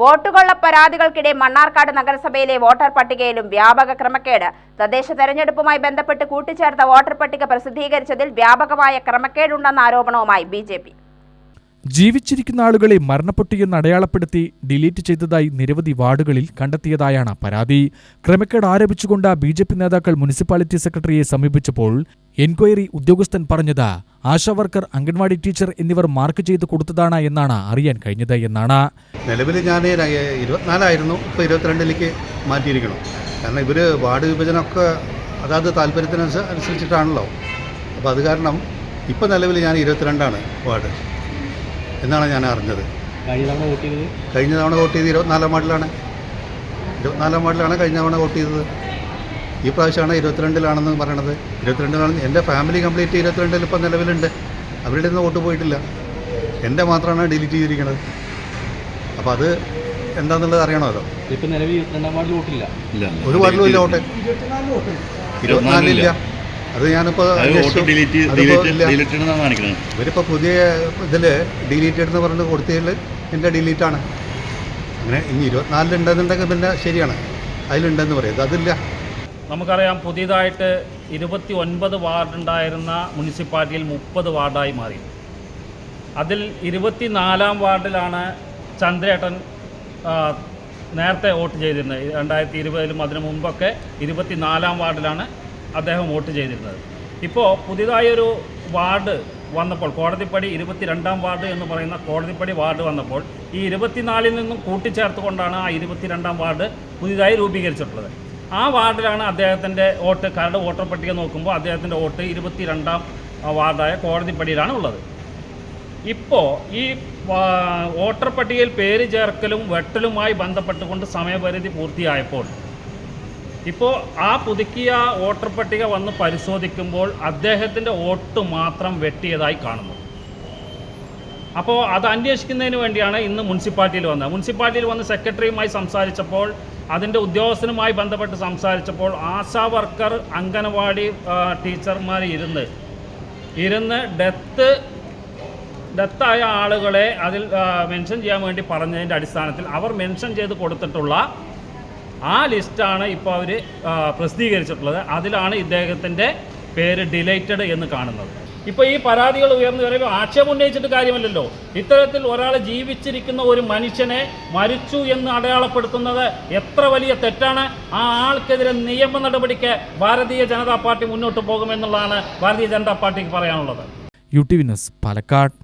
വോട്ടുകൊള്ള പരാതികൾക്കിടെ മണ്ണാർക്കാട് നഗരസഭയിലെ വോട്ടർ പട്ടികയിലും വ്യാപക ക്രമക്കേട്. തദ്ദേശ തെരഞ്ഞെടുപ്പുമായി ബന്ധപ്പെട്ട് കൂട്ടിച്ചേർത്ത വോട്ടർ പട്ടിക പ്രസിദ്ധീകരിച്ചതിൽ വ്യാപകമായ ക്രമക്കേടുണ്ടെന്ന ആരോപണവുമായി ബി ജീവിച്ചിരിക്കുന്ന ആളുകളെ മരണപ്പെട്ടിയെന്ന് അടയാളപ്പെടുത്തി ഡിലീറ്റ് ചെയ്തതായി നിരവധി വാർഡുകളിൽ കണ്ടെത്തിയതായാണ് പരാതി. ക്രമക്കേട് ആരോപിച്ചുകൊണ്ട് ബി ജെ പി നേതാക്കൾ മുനിസിപ്പാലിറ്റി സെക്രട്ടറിയെ സമീപിച്ചപ്പോൾ എൻക്വയറി ഉദ്യോഗസ്ഥൻ പറഞ്ഞത് ആശാ വർക്കർ അംഗൻവാടി ടീച്ചർ എന്നിവർ മാർക്ക് ചെയ്ത് കൊടുത്തതാണ് എന്നാണ് അറിയാൻ കഴിഞ്ഞത് എന്നാണ്. നിലവിൽ ഞാൻ ഇരുപത്തിനാലായിരുന്നു ഇപ്പോൾ ഇരുപത്തിരണ്ടിലേക്ക് മാറ്റിയിരിക്കണം കാരണം ഇവർ വാർഡ് വിഭജനമൊക്കെ അതാത് താല്പര്യത്തിനനുസരിച്ചിട്ടാണല്ലോ അപ്പോൾ അത് കാരണം ഇപ്പോൾ നിലവിൽ ഞാൻ ഇരുപത്തിരണ്ടാണ് വാർഡ്. എന്നാണ് ഞാൻ അറിഞ്ഞത്. കഴിഞ്ഞ തവണ വോട്ട് ചെയ്തത്? കഴിഞ്ഞ തവണ വോട്ട് ചെയ്ത് ഇരുപത്തിനാലാം വാർഡിലാണ്. ഇരുപത്തിനാലാം വാർഡിലാണ് കഴിഞ്ഞ തവണ വോട്ട് ചെയ്തത്. ഈ പ്രാവശ്യമാണ് ഇരുപത്തിരണ്ടിലാണെന്ന് പറയണത്. ഇരുപത്തിരണ്ടിലാണ് എന്റെ ഫാമിലി കംപ്ലീറ്റ് ഇരുപത്തിരണ്ടിൽ ഇപ്പം നിലവിലുണ്ട്. അവരുടെ നിന്ന് വോട്ട് പോയിട്ടില്ല. എന്റെ മാത്രമാണ് ഡിലീറ്റ് ചെയ്തിരിക്കുന്നത് അപ്പോൾ അത് എന്താണെന്നുള്ളത് അറിയണമല്ലോ ഇപ്പം നിലവിൽ ഇരുപത്തിരണ്ടാം വാർഡിൽ വോട്ടില്ല. ഒരു വാർഡിലും ഇല്ല വോട്ട്. ഇരുപത്തിനാലില്ല അത് ഞാനിപ്പോൾ. ഇവരിപ്പോൾ പുതിയ ഇതിൽ ഡിലീറ്റഡ് എന്ന് പറഞ്ഞിട്ട് കൊടുത്തതിൽ എന്റെ ഡിലീറ്റാണ് അങ്ങനെ ഇനി ഇരുപത്തിനാലിലുണ്ടെന്നുണ്ടെങ്കിൽ പിന്നെ ശരിയാണ്. അതിലുണ്ടെന്ന് പറയും ഇത് അതില്ല. നമുക്കറിയാം പുതിയതായിട്ട് ഇരുപത്തി ഒൻപത് വാർഡുണ്ടായിരുന്ന മുനിസിപ്പാലിറ്റിയിൽ മുപ്പത് വാർഡായി മാറി. അതിൽ ഇരുപത്തിനാലാം വാർഡിലാണ് ചന്ദ്രേട്ടൻ നേരത്തെ വോട്ട് ചെയ്തിരുന്നത്. രണ്ടായിരത്തി ഇരുപതിലും അതിനു മുമ്പൊക്കെ ഇരുപത്തിനാലാം വാർഡിലാണ് അദ്ദേഹം വോട്ട് ചെയ്തിരുന്നത്. ഇപ്പോൾ പുതിയതായൊരു വാർഡ് വന്നപ്പോൾ കോടതിപ്പടി ഇരുപത്തിരണ്ടാം വാർഡ് എന്ന് പറയുന്ന കോടതിപ്പടി വാർഡ് വന്നപ്പോൾ ഈ ഇരുപത്തിനാലിൽ നിന്നും കൂട്ടിച്ചേർത്തുകൊണ്ടാണ് ആ ഇരുപത്തിരണ്ടാം വാർഡ് പുതിയതായി രൂപീകരിച്ചിട്ടുള്ളത്. ആ വാർഡിലാണ് അദ്ദേഹത്തിന്റെ വോട്ട് കരട് വോട്ടർ പട്ടിക നോക്കുമ്പോൾ അദ്ദേഹത്തിന്റെ വോട്ട് ഇരുപത്തിരണ്ടാം വാർഡായ കോടതിപ്പടിയിലാണ് ഉള്ളത്. ഇപ്പോൾ ഈ വോട്ടർ പട്ടികയിൽ പേര് ചേർക്കലും വെട്ടലുമായി ബന്ധപ്പെട്ടുകൊണ്ട് സമയപരിധി പൂർത്തിയായപ്പോൾ ഇപ്പോൾ ആ പുതുക്കിയ വോട്ടർ പട്ടിക വന്ന് പരിശോധിക്കുമ്പോൾ അദ്ദേഹത്തിന്റെ വോട്ട് മാത്രം വെട്ടിയതായി കാണുന്നു. അപ്പോൾ അത് അന്വേഷിക്കുന്നതിന് വേണ്ടിയാണ് ഇന്ന് മുനിസിപ്പാലിറ്റിയിൽ വന്നത്. മുനിസിപ്പാലിറ്റിയിൽ വന്ന് സെക്രട്ടറിയുമായി സംസാരിച്ചപ്പോൾ അതിന്റെ ഉദ്യോഗസ്ഥനുമായി ബന്ധപ്പെട്ട് സംസാരിച്ചപ്പോൾ ആശാ വർക്കർ അംഗനവാടി ടീച്ചർമാർ ഇരുന്ന് ഇരുന്ന് ഡെത്ത് ഡെത്തായ ആളുകളെ അതിൽ മെൻഷൻ ചെയ്യാൻ വേണ്ടി പറഞ്ഞതിന്റെ അടിസ്ഥാനത്തിൽ അവർ മെൻഷൻ ചെയ്ത് കൊടുത്തിട്ടുള്ള ആ ലിസ്റ്റാണ് ഇപ്പോൾ അവർ പ്രസിദ്ധീകരിച്ചിട്ടുള്ളത്. അതിലാണ് ഇദ്ദേഹത്തിന്റെ പേര് ഡിലൈറ്റഡ് എന്ന് കാണുന്നത്. ഇപ്പോൾ ഈ പരാതികൾ ഉയർന്നു വരുമ്പോൾ ആക്ഷേപം ഉന്നയിച്ചിട്ട് കാര്യമല്ലല്ലോ. ഇത്തരത്തിൽ ഒരാൾ ജീവിച്ചിരിക്കുന്ന ഒരു മനുഷ്യനെ മരിച്ചു എന്ന് അടയാളപ്പെടുത്തുന്നത് എത്ര വലിയ തെറ്റാണ്? ആ ആൾക്കെതിരെ നിയമ നടപടിക്ക് ഭാരതീയ ജനതാ പാർട്ടി മുന്നോട്ട് പോകുമെന്നുള്ളതാണ് ഭാരതീയ ജനതാ പാർട്ടിക്ക് പറയാനുള്ളത്. U T V Palakkad.